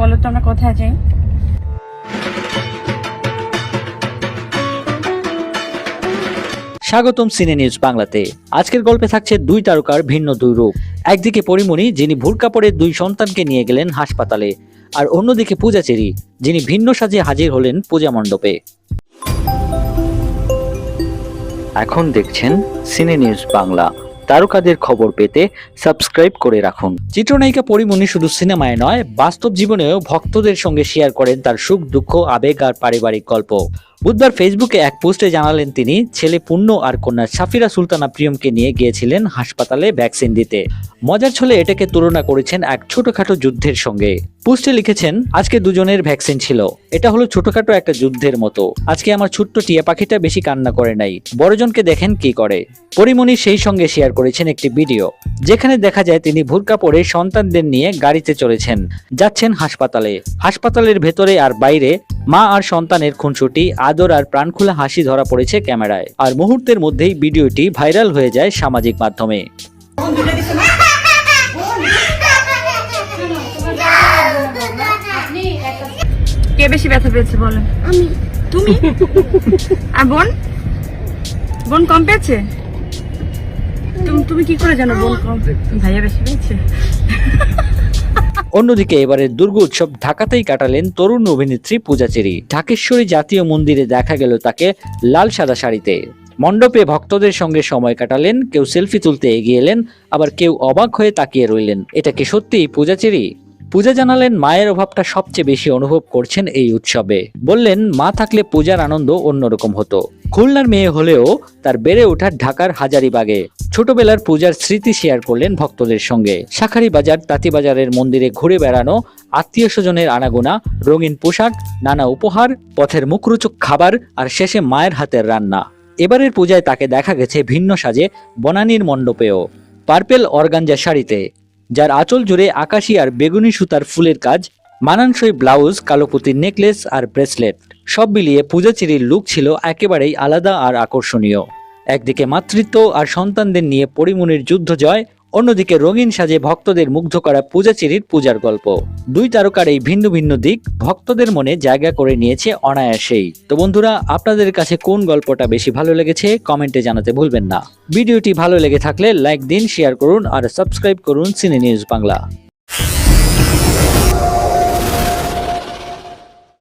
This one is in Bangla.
বলো তো আমরা কোথায় যাই? স্বাগতম সিনে নিউজ বাংলাতে। আজকের গল্পে থাকছে দুই তারকার ভিন্ন দুই রূপ। একদিকে পরিমণি যিনি ভুরকা পরে দুই সন্তানকে নিয়ে গেলেন হাসপাতালে আর অন্যদিকে পূজাচেরি যিনি ভিন্ন সাজে হাজির হলেন পূজা মণ্ডপে। এখন দেখছেন সিনে নিউজ বাংলা। তারকাদের খবর পেতে সাবস্ক্রাইব করে রাখুন। চিত্রনায়িকা পরিমণি শুধু সিনেমায় নয়, বাস্তব জীবনেও ভক্তদের সঙ্গে শেয়ার করেন তার সুখ, দুঃখ, আবেগ আর পারিবারিক গল্প। বুধবার ফেসবুকে এক পোস্টে জানালেন তিনি, ছেলে পুণ্য আর কন্যা সাফিরা সুলতানা প্রিয়মকে নিয়ে গিয়েছিলেন হাসপাতালে ভ্যাকসিন দিতে। মজার ছলে এটাকে তুলনা করেছেন এক ছোটখাটো যুদ্ধের সঙ্গে। পোস্টে লিখেছেন, আজকে দুজনের ভ্যাকসিন ছিল। এটা হলো ছোটখাটো একটা যুদ্ধের মতো। আজকে আমার ছোট্ট টিয়া পাখিটা বেশি কান্না করে নাই। বড়জনকে দেখেন কি করে। পরিমণি সেই সঙ্গে শেয়ার করেছেন একটি ভিডিও যেখানে দেখা যায় তিনি ভুরকা পরে সন্তানদের নিয়ে গাড়িতে চলেছেন, যাচ্ছেন হাসপাতালে। হাসপাতালের ভেতরে আর বাইরে মা আর সন্তানের খুনসুটি, আদর আর প্রাণখোলা হাসি ধরা পড়েছে ক্যামেরায়। আর মুহূর্তের মধ্যেই ভিডিওটি ভাইরাল হয়ে যায় সামাজিক মাধ্যমে। কে বেশি ব্যথা পেয়েছে বলো? আমি। তুমি? আর বোন? বোন কম পেয়েছে? তুমি তুমি কি করে জানো বোন কম? ভাইয়া বেশি পেয়েছে? অন্যদিকে এবারের দুর্গা উৎসব ঢাকাতেই কাটালেন তরুণ অভিনেত্রী পূজাচেরি। ঢাকেশ্বরী জাতীয় মন্দিরে দেখা গেল তাকে লাল সাদা শাড়িতে। মণ্ডপে ভক্তদের সঙ্গে সময় কাটালেন কেউ সেলফি তুলতে এগিয়ে এলেন আবার কেউ অবাক হয়ে তাকিয়ে রইলেন। এটা কি সত্যিই পূজাচেরি? পূজা জানালেন মায়ের অভাবটা সবচেয়ে বেশি অনুভব করছেন এই উৎসবে। বললেন, মা থাকলে পূজার আনন্দ অন্যরকম হতো। খুলনার মেয়ে হলেও তার বেড়ে ওঠার ঢাকার হাজারিবাগে। ছোটবেলার পূজার স্মৃতি শেয়ার করলেন ভক্তদের সঙ্গে। শাখারি বাজার তাঁতিবাজারের মন্দিরে ঘুরে বেড়ানো, আত্মীয় স্বজনের আনাগোনা, রঙিন পোশাক, নানা উপহার, পথের মুখরোচক খাবার আর শেষে মায়ের হাতের রান্না। এবারের পূজায় তাকে দেখা গেছে ভিন্ন সাজে বনানীর মণ্ডপেও। পার্পেল অর্গানজা শাড়িতে। যার আঁচল জুড়ে আকাশি আর বেগুনি সুতার ফুলের কাজ, মানানসই ব্লাউজ কালোপুতির নেকলেস আর ব্রেসলেট, সব মিলিয়ে পূজাচিরির লুক ছিল একেবারেই আলাদা আর আকর্ষণীয়। একদিকে মাতৃত্ব আর সন্তানদের নিয়ে পরিমণির যুদ্ধ জয় অন্যদিকে রঙিন সাজে ভক্তদের মুগ্ধ করা পূজাচিরির পূজার গল্প। দুই তারকার এই ভিন্ন ভিন্ন দিক ভক্তদের মনে জায়গা করে নিয়েছে অনায়াসেই। তো বন্ধুরা, আপনাদের কাছে কোন গল্পটা বেশি ভালো লেগেছে কমেন্টে জানাতে ভুলবেন না। ভিডিওটি ভালো লেগে থাকলে লাইক দিন, শেয়ার করুন আর সাবস্ক্রাইব করুন সিনে নিউজ বাংলা।